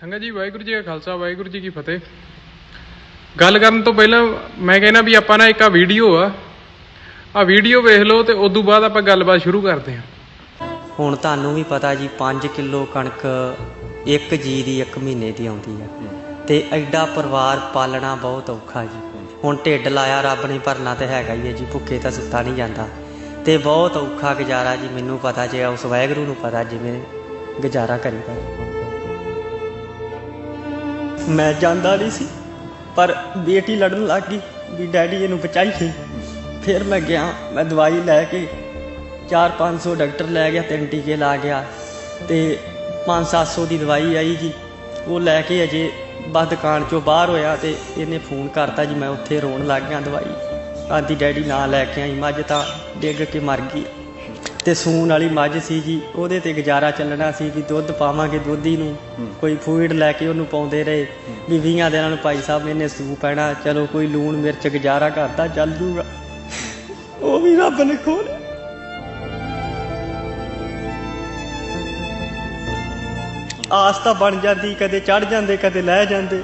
ਸੰਗਤ ਜੀ, ਵਾਹਿਗੁਰੂ ਜੀ ਕਾ ਖਾਲਸਾ, ਵਾਹਿਗੁਰੂ ਜੀ ਕੀ ਫਤਿਹ। ਗੱਲ ਕਰਨ ਤੋਂ ਪਹਿਲਾਂ ਮੈਂ ਕਹਿੰਦਾ ਵੀ ਆਪਾਂ ਨਾ ਇੱਕ ਆ ਵੀਡੀਓ ਆ। ਆ ਵੀਡੀਓ ਵੇਖ ਲਓ ਤੇ ਉਸ ਤੋਂ ਬਾਅਦ ਆਪਾਂ ਗੱਲਬਾਤ ਸ਼ੁਰੂ ਕਰਦੇ ਹਾਂ। ਹੁਣ ਤੁਹਾਨੂੰ ਵੀ ਪਤਾ ਜੀ 5 ਕਿਲੋ ਕਣਕ ਇੱਕ ਜੀ ਦੀ ਇੱਕ ਮਹੀਨੇ ਦੀ ਆਉਂਦੀ ਹੈ ਤੇ ਐਡਾ ਪਰਿਵਾਰ ਪਾਲਣਾ ਬਹੁਤ ਔਖਾ ਜੀ। ਹੁਣ ਢਿੱਡ ਲਾਇਆ, ਰੱਬ ਨੇ ਭਰਨਾ ਤੇ ਹੈਗਾ ਹੀ ਹੈ ਜੀ, ਭੁੱਖੇ ਤਾਂ ਸੁੱਤਾ ਨਹੀਂ ਜਾਂਦਾ। ਤੇ ਬਹੁਤ ਔਖਾ ਗੁਜ਼ਾਰਾ ਜੀ, ਮੈਨੂੰ ਪਤਾ ਜੇ ਉਸ ਵਾਹਿਗੁਰੂ ਨੂੰ ਪਤਾ ਜਿਵੇਂ ਗੁਜ਼ਾਰਾ ਕਰੀਦਾ। ਮੈਂ ਜਾਂਦਾ ਨਹੀਂ ਸੀ, ਪਰ ਬੇਟੀ ਲੜਨ ਲੱਗ ਗਈ ਵੀ ਡੈਡੀ ਇਹਨੂੰ ਬਚਾਈਏ। ਫਿਰ ਮੈਂ ਗਿਆ, ਮੈਂ ਦਵਾਈ ਲੈ ਕੇ 4-500 ਡਾਕਟਰ ਲੈ ਗਿਆ, ਤਿੰਨ ਟੀਕੇ ਲਾ ਗਿਆ ਤੇ 5-700 ਦੀ ਦਵਾਈ ਆਈ ਜੀ। ਉਹ ਲੈ ਕੇ ਅਜੇ ਬਸ ਦੁਕਾਨ ਚੋਂ ਬਾਹਰ ਹੋਇਆ ਤੇ ਇਹਨੇ ਫੋਨ ਕਰਤਾ ਜੀ, ਮੈਂ ਉੱਥੇ ਰੋਣ ਲੱਗ ਗਿਆ ਦਵਾਈ। ਆਂਦੀ, ਡੈਡੀ ਨਾ ਲੈ ਕੇ ਆਈ ਮੱਝ ਤਾਂ ਡਿੱਗ ਕੇ ਮਰ ਗਈ। ਤੇ ਸੂਣ ਵਾਲੀ ਮੱਝ ਸੀ ਜੀ ਉਹਦੇ ਤੇ ਗੁਜ਼ਾਰਾ ਚੱਲਣਾ ਸੀ ਵੀ ਦੁੱਧ ਪਾਵਾਂਗੇ ਦੁੱਧੀ ਨੂੰ। ਕੋਈ ਫੂਡ ਲੈ ਕੇ ਉਹਨੂੰ ਪਾਉਂਦੇ ਰਹੇ। ਵੀ 20 ਦਿਨਾਂ ਨੂੰ ਭਾਈ ਸਾਹਿਬ ਇਹਨੇ ਸੂ ਪੈਣਾ ਚਲੋ ਕੋਈ ਲੂਣ ਮਿਰਚ ਗੁਜ਼ਾਰਾ ਕਰਤਾ ਚੱਲ ਜੂਗਾ। ਉਹ ਵੀ ਰੱਬ ਨੇ ਖੋਲਿਆ ਆਸ ਤਾਂ ਬਣ ਜਾਂਦੀ ਕਦੇ ਚੜ ਜਾਂਦੇ ਕਦੇ ਲੈ ਜਾਂਦੇ।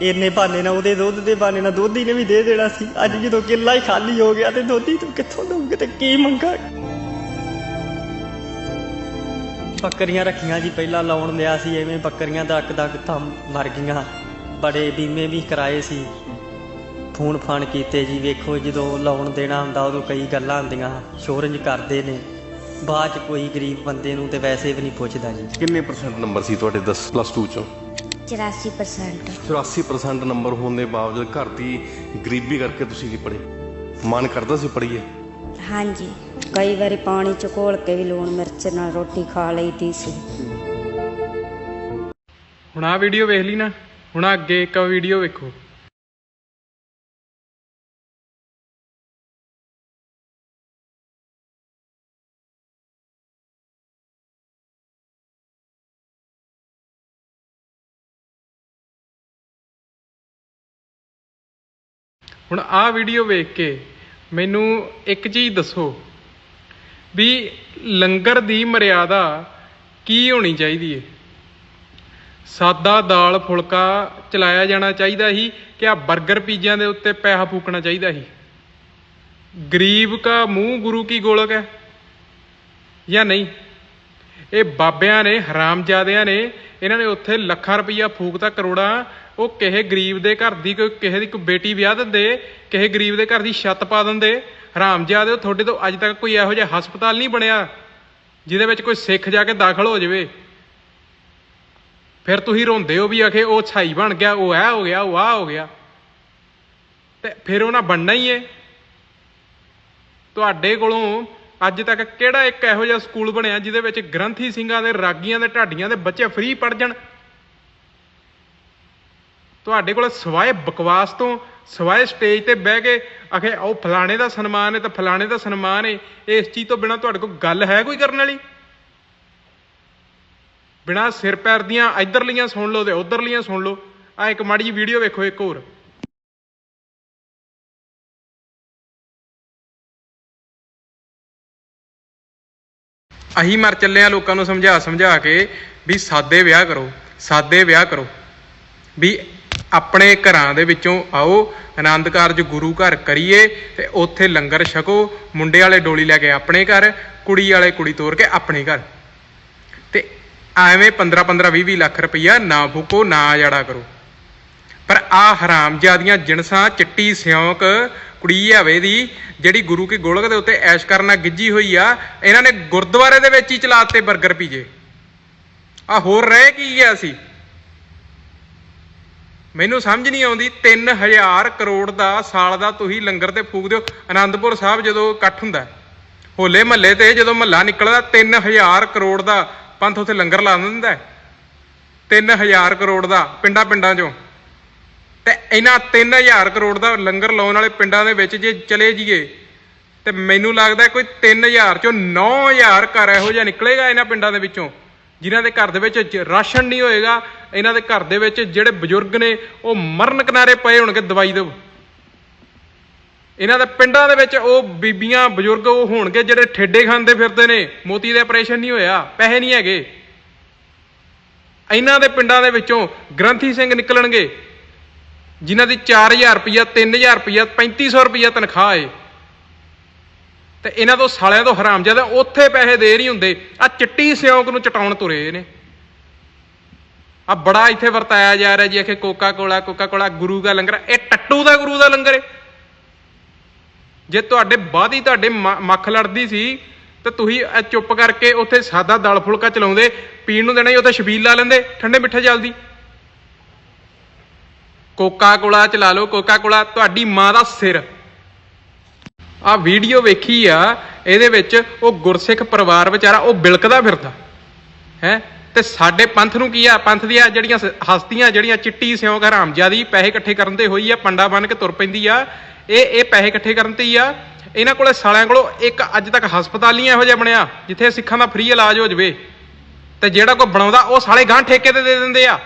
ਇੰਨੇ ਬਹਾਨੇ ਨਾਲ ਉਹਦੇ ਦੁੱਧ ਦੇ ਬਹਾਨੇ ਨਾਲ ਦੋਧੀ ਨੇ ਵੀ ਦੇ ਦੇਣਾ ਸੀ। ਅੱਜ ਜਦੋਂ ਕਿੱਲਾ ਹੀ ਖਾਲੀ ਹੋ ਗਿਆ ਤੇ ਦੋਧੀ ਤੂੰ ਕਿੱਥੋਂ ਦਊਗੇ ਤੇ ਕੀ ਮੰਗਾ ਬੱਕਰੀਆਂ ਰੱਖੀਆਂ ਜੀ ਪਹਿਲਾਂ ਲਾਉਣ ਲਿਆ ਸੀ ਐਵੇਂ ਬੱਕਰੀਆਂ ਦਾ ਅੱਕ ਦਾ ਤਾਂ ਮਰ ਗਈਆਂ। ਬੜੇ ਬੀਮੇ ਵੀ ਕਰਾਏ ਸੀ। ਫੋਨ ਫਾਨ ਕੀਤੇ ਜੀ ਵੇਖੋ ਜਦੋਂ ਲਾਉਣ ਦੇਣਾ ਹੁੰਦਾ ਉਦੋਂ ਕਈ ਗੱਲਾਂ ਹੁੰਦੀਆਂ ਸ਼ੋਰੰਜ ਕਰਦੇ ਨੇ। ਬਾਅਦ ਚ ਕੋਈ ਗਰੀਬ ਬੰਦੇ ਨੂੰ ਤੇ ਵੈਸੇ ਵੀ ਨਹੀਂ ਪੁੱਛਦਾ ਜੀ। ਕਿੰਨੇ ਪਰਸੈਂਟ ਨੰਬਰ ਸੀ ਤੁਹਾਡੇ? 10 ਪਲੱਸ 2 ਚੋਂ। 84% 84% ਨੰਬਰ ਹੋਣ ਦੇ ਬਾਵਜੂਦ ਘਰ ਦੀ ਗਰੀਬੀ ਕਰਕੇ ਤੁਸੀਂ ਨਹੀਂ ਪੜ੍ਹੇ। ਮਨ ਕਰਦਾ ਸੀ ਪੜ੍ਹੀਏ? ਹਾਂਜੀ। ਕਈ ਵਾਰੀ ਪਾਣੀ ਚ ਘੋਲ ਕੇ ਵੀ ਲੂਣ ਮਿਰਚ ਨਾਲ ਰੋਟੀ ਖਾ ਲਈਦੀ ਸੀ। ਹੁਣ ਆ ਵੀਡੀਓ ਵੇਖ ਲਈ ਨਾ, ਹੁਣ ਆਹ ਅੱਗੇ ਇੱਕ ਵੀਡੀਓ ਵੇਖੋ। ਹੁਣ ਆਹ ਵੀਡੀਓ ਵੇਖ ਕੇ ਮੈਨੂੰ ਇੱਕ ਚੀਜ਼ ਦੱਸੋ ਵੀ ਲੰਗਰ ਦੀ ਮਰਿਆਦਾ ਕੀ ਹੋਣੀ ਚਾਹੀਦੀ ਹੈ ਸਾਦਾ ਦਾਲ ਫੁਲਕਾ ਚਲਾਇਆ ਜਾਣਾ ਚਾਹੀਦਾ ਸੀ ਕਿ ਆ 버ਗਰ ਪੀਜ਼ਿਆਂ ਦੇ ਉੱਤੇ ਪੈਸਾ ਫੂਕਣਾ ਚਾਹੀਦਾ ਸੀ? ਗਰੀਬ ਕਾ ਮੂੰਹ ਗੁਰੂ ਕੀ ਗੋਲਕ ਹੈ? ਜਾਂ ਨਹੀਂ? ਇਹ ਬਾਬਿਆਂ ਨੇ, ਹਰਾਮਜ਼ਾਦਿਆਂ ਨੇ, ਇਹਨਾਂ ਨੇ ਉੱਥੇ ਲੱਖਾਂ ਰੁਪਈਆ ਫੂਕਤਾ ਕਰੋੜਾਂ, ਉਹ ਕਿਸੇ ਗਰੀਬ ਦੇ ਘਰ ਦੀ ਕੋਈ, ਕਿਸੇ ਦੀ ਕੋਈ ਬੇਟੀ ਵਿਆਹ ਦਿੰਦੇ, ਕਿਸੇ ਗਰੀਬ ਦੇ ਘਰ ਦੀ ਛੱਤ ਪਾ ਦਿੰਦੇ ਹਰਾਮਜ਼ਾਦੇ ਉਹ ਤੁਹਾਡੇ ਤੋਂ ਅੱਜ ਤੱਕ ਕੋਈ ਇਹੋ ਜਿਹਾ ਹਸਪਤਾਲ ਨਹੀਂ ਬਣਿਆ ਜਿਹਦੇ ਵਿੱਚ ਕੋਈ ਸਿੱਖ ਜਾ ਕੇ ਦਾਖਲ ਹੋ ਜਾਵੇ। ਫਿਰ ਤੁਸੀਂ ਰੋਂਦੇ ਹੋ ਵੀ ਆਖੇ ਉਹ ਛਾਈ ਬਣ ਗਿਆ, ਉਹ ਐ ਹੋ ਗਿਆ, ਉਹ ਆ ਹੋ ਗਿਆ। ਤੇ ਫਿਰ ਉਹਨਾਂ ਬਣਨਾ ਹੀ ਏ ਤੁਹਾਡੇ ਕੋਲੋਂ ਅੱਜ ਤੱਕ ਕਿਹੜਾ ਇੱਕ ਇਹੋ ਜਿਹਾ ਸਕੂਲ ਬਣਿਆ ਜਿਹਦੇ ਵਿੱਚ ਗ੍ਰੰਥੀ ਸਿੰਘਾਂ ਦੇ, ਰਾਗੀਆਂ ਦੇ, ਢਾਡੀਆਂ ਦੇ ਬੱਚੇ ਫ੍ਰੀ ਪੜ ਜਾਣ? ਤੁਹਾਡੇ ਕੋਲ ਸਵਾਏ ਬਕਵਾਸ ਤੋਂ ਸਵਾਏ ਸਟੇਜ ਤੇ ਬਹਿ ਕੇ ਆਖੇ ਉਹ ਫਲਾਣੇ ਦਾ ਸਨਮਾਨ ਹੈ ਤਾਂ ਫਲਾਣੇ ਦਾ ਸਨਮਾਨ ਹੈ। ਇਸ ਚੀਜ਼ ਤੋਂ ਬਿਨਾ ਤੁਹਾਡੇ ਕੋਲ ਗੱਲ ਹੈ ਕੋਈ ਕਰਨ ਵਾਲੀ? ਬਿਨਾ ਸਿਰ ਪੈਰ ਦੀਆਂ ਇਧਰਲੀਆਂ ਸੁਣ ਲਓ ਤੇ ਉਧਰਲੀਆਂ ਸੁਣ ਲਓ। ਆ ਇੱਕ ਮਾੜੀ ਜੀ ਵੀਡੀਓ ਵੇਖੋ, ਇੱਕ ਹੋਰ। ਅਹੀਂ ਮਰ ਚੱਲੇ ਆ ਲੋਕਾਂ ਨੂੰ ਸਮਝਾ ਸਮਝਾ ਕੇ ਵੀ ਸਾਦੇ ਵਿਆਹ ਕਰੋ, ਸਾਦੇ ਵਿਆਹ ਕਰੋ। ਵੀ ਆਪਣੇ ਘਰਾਂ ਦੇ ਵਿੱਚੋਂ ਆਓ, ਆਨੰਦ ਕਾਰਜ ਗੁਰੂ ਘਰ ਕਰੀਏ ਤੇ ਉੱਥੇ ਲੰਗਰ ਛਕੋ, ਮੁੰਡੇ ਵਾਲੇ ਡੋਲੀ ਲੈ ਕੇ ਆਪਣੇ ਘਰ, ਕੁੜੀ ਵਾਲੇ ਕੁੜੀ ਤੋਰ ਕੇ ਆਪਣੇ ਘਰ। ਤੇ ਐਵੇਂ 15 15 20 20 ਲੱਖ ਰੁਪਈਆ ਨਾ ਫੂਕੋ, ਨਾ ਜਾੜਾ ਕਰੋ। ਪਰ ਆ ਹਰਾਮਜ਼ਾਦੀਆਂ ਜਿਣਸਾਂ, ਚਿੱਟੀ ਸਿਉਂਕ ਕੁੜੀ ਆਵੇ ਦੀ, ਜਿਹੜੀ ਗੁਰੂ ਕੀ ਗੋਲਕ ਦੇ ਉੱਤੇ ਐਸ਼ ਕਰਨਾ ਗਿੱਜੀ ਹੋਈ ਆ, ਇਹਨਾਂ ਨੇ ਗੁਰਦੁਆਰੇ ਦੇ ਵਿੱਚ ਹੀ ਚਲਾਤੇ 버ਗਰ ਪੀਜੇ। ਆ ਹੋਰ ਰਹਿ ਕੀ ਗਿਆ ਸੀ? ਮੈਨੂੰ ਸਮਝ ਨਹੀਂ ਆਉਂਦੀ 3000 ਕਰੋੜ ਦਾ ਸਾਲ ਦਾ ਤੁਸੀਂ ਲੰਗਰ ਤੇ ਫੂਕ ਦਿਓ। ਆਨੰਦਪੁਰ ਸਾਹਿਬ ਜਦੋਂ ਇਕੱਠ ਹੁੰਦਾ ਹੋਲੇ ਮਹੱਲੇ ਤੇ ਜਦੋਂ ਮਹੱਲਾ ਨਿਕਲਦਾ 3000 ਕਰੋੜ ਦਾ ਪੰਥ ਉੱਥੇ ਲੰਗਰ ਲਾ ਦਿੰਦਾ 3000 ਕਰੋੜ ਦਾ ਪਿੰਡਾਂ ਪਿੰਡਾਂ 'ਚੋਂ। ਤੇ ਇਹਨਾਂ 3000 ਕਰੋੜ ਦਾ ਲੰਗਰ ਲਾਉਣ ਵਾਲੇ ਪਿੰਡਾਂ ਦੇ ਵਿੱਚ ਜੇ ਚਲੇ ਜਾਈਏ, ਤੇ ਮੈਨੂੰ ਲੱਗਦਾ ਕੋਈ 3000 ਚੋਂ 9000 ਘਰ ਇਹੋ ਜਿਹਾ ਨਿਕਲੇਗਾ ਇਹਨਾਂ ਪਿੰਡਾਂ ਦੇ ਵਿੱਚੋਂ। ਜਿਨ੍ਹਾਂ ਦੇ ਘਰ ਦੇ ਵਿੱਚ ਰਾਸ਼ਨ ਨਹੀਂ ਹੋਏਗਾ, ਇਹਨਾਂ ਦੇ ਘਰ ਦੇ ਵਿੱਚ ਜਿਹੜੇ ਬਜ਼ੁਰਗ ਨੇ, ਉਹ ਮਰਨ ਕਿਨਾਰੇ ਪਏ ਹੋਣਗੇ ਦਵਾਈ ਦਿਓ ਇਹਨਾਂ ਦੇ ਪਿੰਡਾਂ ਦੇ ਵਿੱਚ ਉਹ ਬੀਬੀਆਂ, ਬਜ਼ੁਰਗ ਉਹ ਹੋਣਗੇ ਜਿਹੜੇ ਠੇਡੇ ਖਾਂਦੇ ਫਿਰਦੇ ਨੇ, ਮੋਤੀ ਦੇ ਆਪਰੇਸ਼ਨ ਨਹੀਂ ਹੋਇਆ, ਪੈਸੇ ਨਹੀਂ ਹੈਗੇ। ਇਹਨਾਂ ਦੇ ਪਿੰਡਾਂ ਦੇ ਵਿੱਚੋਂ ਗ੍ਰੰਥੀ ਸਿੰਘ ਨਿਕਲਣਗੇ, ਜਿਨ੍ਹਾਂ ਦੀ 4000 ਰੁਪਇਆ 3000 ਰੁਪਇਆ 3500 ਰੁਪਇਆ ਤਨਖਾਹ ਏ। ਤੇ ਇਹਨਾਂ ਤੋਂ ਸਾਲਿਆਂ ਤੋਂ ਹਰਾਮਜ਼ਾਦੇ ਉੱਥੇ ਪੈਸੇ ਦੇ ਨਹੀਂ ਹੁੰਦੇ। ਆ ਚਿੱਟੀ ਸਿਉਂਕ ਨੂੰ ਚਟਾਉਣ ਤੁਰੇ ਨੇ। ਆ ਬੜਾ ਇੱਥੇ ਵਰਤਾਇਆ ਜਾ ਰਿਹਾ ਜੀ ਕਿ ਕੋਕਾ ਕੋਲਾ ਕੋਕਾ ਕੋਲਾ ਗੁਰੂ ਦਾ ਲੰਗਰ। ਇਹ ਟੱਟੂ ਦਾ ਗੁਰੂ ਦਾ ਲੰਗਰ ਏ। ਜੇ ਤੁਹਾਡੇ ਬਾਦੀ ਤੁਹਾਡੇ ਮ- ਮੱਖ ਲੜਦੀ ਸੀ, ਤੇ ਤੁਸੀਂ ਇਹ ਚੁੱਪ ਕਰਕੇ ਉੱਥੇ ਸਾਦਾ ਦਲ ਫੁਲਕਾ ਚਲਾਉਂਦੇ, ਪੀਣ ਨੂੰ ਦੇਣਾ ਹੀ ਉੱਥੇ ਛਬੀਲ ਲਾ ਲੈਂਦੇ, ਠੰਡੇ ਮਿੱਠੇ ਜਲਦੀ। ਕੋਕਾ ਕੋਲਾ ਚਲਾ ਲਓ ਕੋਕਾ ਕੋਲਾ ਤੁਹਾਡੀ ਮਾਂ ਦਾ ਸਿਰ। ਆ ਵੀਡੀਓ ਵੇਖੀ ਆ, ਇਹਦੇ ਵਿੱਚ ਉਹ ਗੁਰਸਿੱਖ ਪਰਿਵਾਰ ਵਿਚਾਰਾ ਉਹ ਬਿਲਕਦਾ ਫਿਰਦਾ। ਹੈ? ਤੇ ਸਾਡੇ ਪੰਥ ਨੂੰ ਕੀ ਆ? ਪੰਥ ਦੀਆਂ ਜਿਹੜੀਆਂ ਸ- ਹਸਤੀਆਂ, ਜਿਹੜੀਆਂ ਚਿੱਟੀ ਸਿਉਂਕ, ਹਰਾਮਜ਼ਾਦੀ, ਪੈਸੇ ਇਕੱਠੇ ਕਰਨ ਤੇ ਹੋਈ ਆ, ਪੰਡਾ ਬਣ ਕੇ ਤੁਰ ਪੈਂਦੀ ਆ। ਇਹ ਇਹ ਪੈਸੇ ਇਕੱਠੇ ਕਰਨ ਤੇ ਹੀ ਆ। ਇਹਨਾਂ ਕੋਲੇ ਸਾਲਿਆਂ ਕੋਲੋਂ ਇੱਕ ਅੱਜ ਤੱਕ ਹਸਪਤਾਲ ਨਹੀਂ ਇਹੋ ਜਿਹਾ ਬਣਿਆ, ਜਿੱਥੇ ਸਿੱਖਾਂ ਦਾ ਫ੍ਰੀ ਇਲਾਜ ਹੋ ਜਵੇ। ਤੇ ਜਿਹੜਾ ਕੋਈ ਬਣਾਉਂਦਾ, ਉਹ ਸਾਲੇ ਗਾਂ ਠੇਕੇ ਤੇ ਦੇ ਦਿੰਦੇ ਆ।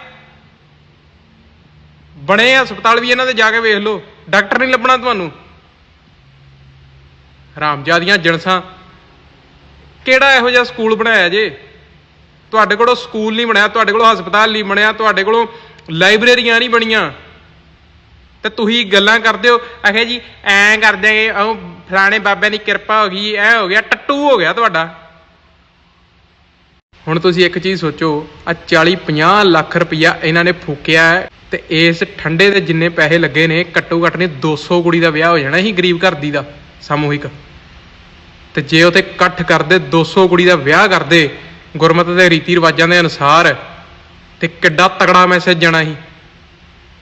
ਬਣੇ ਹਸਪਤਾਲ ਵੀ ਇਹਨਾਂ ਦੇ, ਜਾ ਕੇ ਵੇਖ ਲਓ। ਡਾਕਟਰ ਨਹੀਂ ਲੱਭਣਾ ਤੁਹਾਨੂੰ। ਹਰਾਮਜ਼ਾਦੀਆਂ ਜਣਸਾਂ ਕਿਹੜਾ ਇਹੋ ਜਿਹਾ ਸਕੂਲ ਬਣਾਇਆ ਜੇ? ਤੁਹਾਡੇ ਕੋਲੋਂ ਸਕੂਲ ਨਹੀਂ ਬਣਿਆ, ਤੁਹਾਡੇ ਕੋਲੋਂ ਹਸਪਤਾਲ ਨਹੀਂ ਬਣਿਆ, ਤੁਹਾਡੇ ਕੋਲੋਂ ਲਾਇਬ੍ਰੇਰੀਆਂ ਨਹੀਂ ਬਣੀਆਂ। ਤੇ ਤੁਸੀਂ ਗੱਲਾਂ ਕਰਦੇ ਹੋ ਆਖੇ ਜੀ, ਐਂ ਕਰਦੇ ਉਹ ਫਲਾਣੇ ਬਾਬਿਆਂ ਦੀ ਕਿਰਪਾ ਹੋ ਗਈ, ਐ ਹੋ ਗਿਆ, ਟੱਟੂ ਹੋ ਗਿਆ ਤੁਹਾਡਾ। ਹੁਣ ਤੁਸੀਂ ਇੱਕ ਚੀਜ਼ ਸੋਚੋ ਆ 40 50 ਲੱਖ ਰੁਪਇਆ ਇਹਨਾਂ ਨੇ ਫੂਕਿਆ ਤੇ ਇਸ ਠੰਡੇ ਦੇ ਜਿੰਨੇ ਪੈਸੇ ਲੱਗੇ ਨੇ ਘੱਟੋ ਘੱਟ ਨੇ 200 ਕੁੜੀ ਦਾ ਵਿਆਹ ਹੋ ਜਾਣਾ ਸੀ ਗਰੀਬ ਘਰ ਦੀ ਦਾ, ਸਮੂਹਿਕ। ਤੇ ਜੇ ਉਤੇ ਇਕੱਠ ਕਰਦੇ 200 ਕੁੜੀ ਦਾ ਵਿਆਹ ਕਰਦੇ, ਗੁਰਮਤਿ ਦੇ ਰੀਤੀ ਰਿਵਾਜਾਂ ਦੇ ਅਨੁਸਾਰ, ਤੇ ਕਿੱਡਾ ਤਗੜਾ ਮੈਸੇਜ ਜਾਣਾ ਸੀ।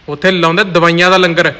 ਉੱਥੇ ਲਾਉਂਦੇ ਦਵਾਈਆਂ ਦਾ ਲੰਗਰ।